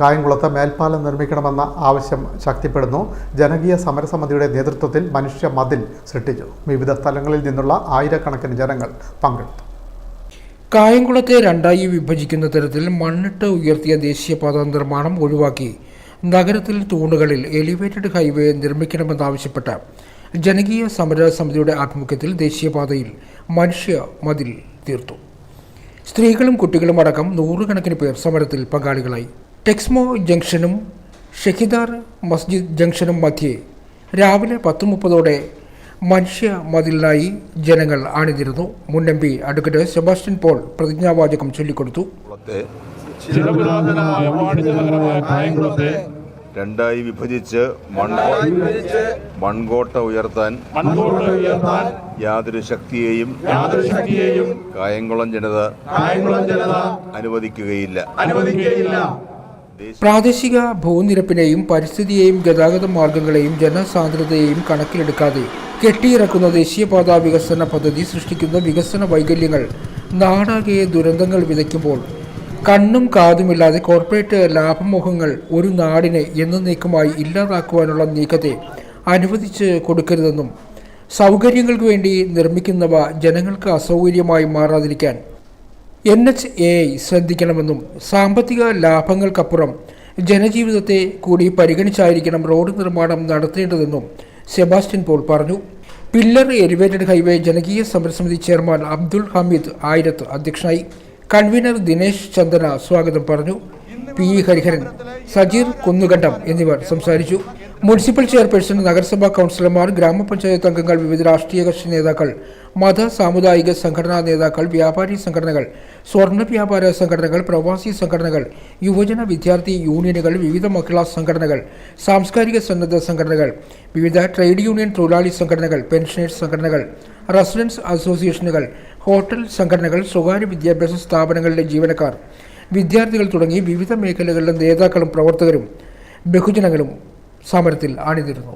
കായംകുളത്ത് മേൽപ്പാലം നിർമ്മിക്കണമെന്ന ആവശ്യം ശക്തിപ്പെടുന്നു. ജനകീയ സമരസമിതിയുടെ നേതൃത്വത്തിൽ മനുഷ്യ മതിൽ സൃഷ്ടിച്ചു. വിവിധ സ്ഥലങ്ങളിൽ നിന്നുള്ള ആയിരക്കണക്കിന് ജനങ്ങൾ പങ്കെടുത്തു. കായംകുളത്തെ രണ്ടായി വിഭജിക്കുന്ന തരത്തിൽ മണ്ണിട്ട് ഉയർത്തിയ ദേശീയപാത നിർമ്മാണം ഒഴിവാക്കി. നഗരത്തിൽ തൂണുകളിൽ എലിവേറ്റഡ് ഹൈവേ നിർമ്മിക്കണമെന്നാവശ്യപ്പെട്ട ജനകീയ സമര സമിതിയുടെ ആഭിമുഖ്യത്തിൽ ദേശീയപാതയിൽ മനുഷ്യ മതിൽ തീർത്തു. സ്ത്രീകളും കുട്ടികളും അടക്കം നൂറുകണക്കിന് പേർ സമരത്തിൽ പങ്കാളികളായി. ടെക്സ്മോ ജംഗ്ഷനും ഷഹിദാർ മസ്ജിദ് ജംഗ്ഷനും മധ്യേ രാവിലെ പത്ത് മുപ്പതോടെ മനുഷ്യ മതിലിനായി ജനങ്ങൾ അണിനിരുന്നു മുന്നമ്പി M P advocate Sebastian Paul പ്രതിജ്ഞാവാചകം ചൊല്ലിക്കൊടുത്തു. രണ്ടായി വിഭജിച്ച് മൺകോ മൺകോട്ട ഉയർത്താൻ യാതൊരു ശക്തിയെയും കായംകുളം ജനത കായംകുളം ജനത അനുവദിക്കുകയില്ല. അനുവദിക്കുകയില്ല. പ്രാദേശിക ഭൂനിരപ്പിനെയും പരിസ്ഥിതിയെയും ഗതാഗത മാർഗങ്ങളെയും ജനസാന്ദ്രതയെയും കണക്കിലെടുക്കാതെ കെട്ടിയിറക്കുന്ന ദേശീയപാത വികസന പദ്ധതി സൃഷ്ടിക്കുന്ന വികസന വൈകല്യങ്ങൾ നാടാകെ ദുരന്തങ്ങൾ വിതയ്ക്കുമ്പോൾ കണ്ണും കാതുമില്ലാതെ കോർപ്പറേറ്റ് ലാഭമോഹങ്ങൾ ഒരു നാടിനെ എന്നേക്കുമായി ഇല്ലാതാക്കുവാനുള്ള നീക്കത്തെ അനുവദിച്ച് കൊടുക്കരുതെന്നും സൗകര്യങ്ങൾക്ക് വേണ്ടി നിർമ്മിക്കുന്നവ ജനങ്ങൾക്ക് അസൗകര്യമായി മാറാതിരിക്കാൻ എൻ എച്ച് എ ശ്രദ്ധിക്കണമെന്നും സാമ്പത്തിക ലാഭങ്ങൾക്കപ്പുറം ജനജീവിതത്തെ കൂടി പരിഗണിച്ചായിരിക്കണം റോഡ് നിർമ്മാണം നടത്തേണ്ടതെന്നും സെബാസ്റ്റ്യൻ പോൾ പറഞ്ഞു. പില്ലർ എലിവേറ്റഡ് ഹൈവേ ജനകീയ സമരസമിതി ചെയർമാൻ അബ്ദുൾ ഹമീദ് ആയിരത്ത് അധ്യക്ഷനായി. കൺവീനർ ദിനേശ് ചന്ദന സ്വാഗതം പറഞ്ഞു. പി. ഇ ഹരിഹരൻ സജീർ കുന്നുകണ്ടം എന്നിവർ സംസാരിച്ചു. മുനിസിപ്പൽ ചെയർപേഴ്സൺ നഗരസഭാ കൗൺസിലർമാർ ഗ്രാമപഞ്ചായത്ത് അംഗങ്ങൾ വിവിധ രാഷ്ട്രീയ കക്ഷി നേതാക്കൾ മത സാമുദായിക സംഘടനാ നേതാക്കൾ വ്യാപാരി സംഘടനകൾ സ്വർണ വ്യാപാര സംഘടനകൾ പ്രവാസി സംഘടനകൾ യുവജന വിദ്യാർത്ഥി യൂണിയനുകൾ വിവിധ മഹിളാ സംഘടനകൾ സാംസ്കാരിക സന്നദ്ധ സംഘടനകൾ വിവിധ ട്രേഡ് യൂണിയൻ തൊഴിലാളി സംഘടനകൾ പെൻഷനേഴ്സ് സംഘടനകൾ റെസിഡൻസ് അസോസിയേഷനുകൾ ഹോട്ടൽ സംഘടനകൾ സ്വകാര്യ വിദ്യാഭ്യാസ സ്ഥാപനങ്ങളിലെ ജീവനക്കാർ വിദ്യാർത്ഥികൾ തുടങ്ങി വിവിധ മേഖലകളിലെ നേതാക്കളും പ്രവർത്തകരും ബഹുജനങ്ങളും സമരത്തിൽ അണിനിരുന്നു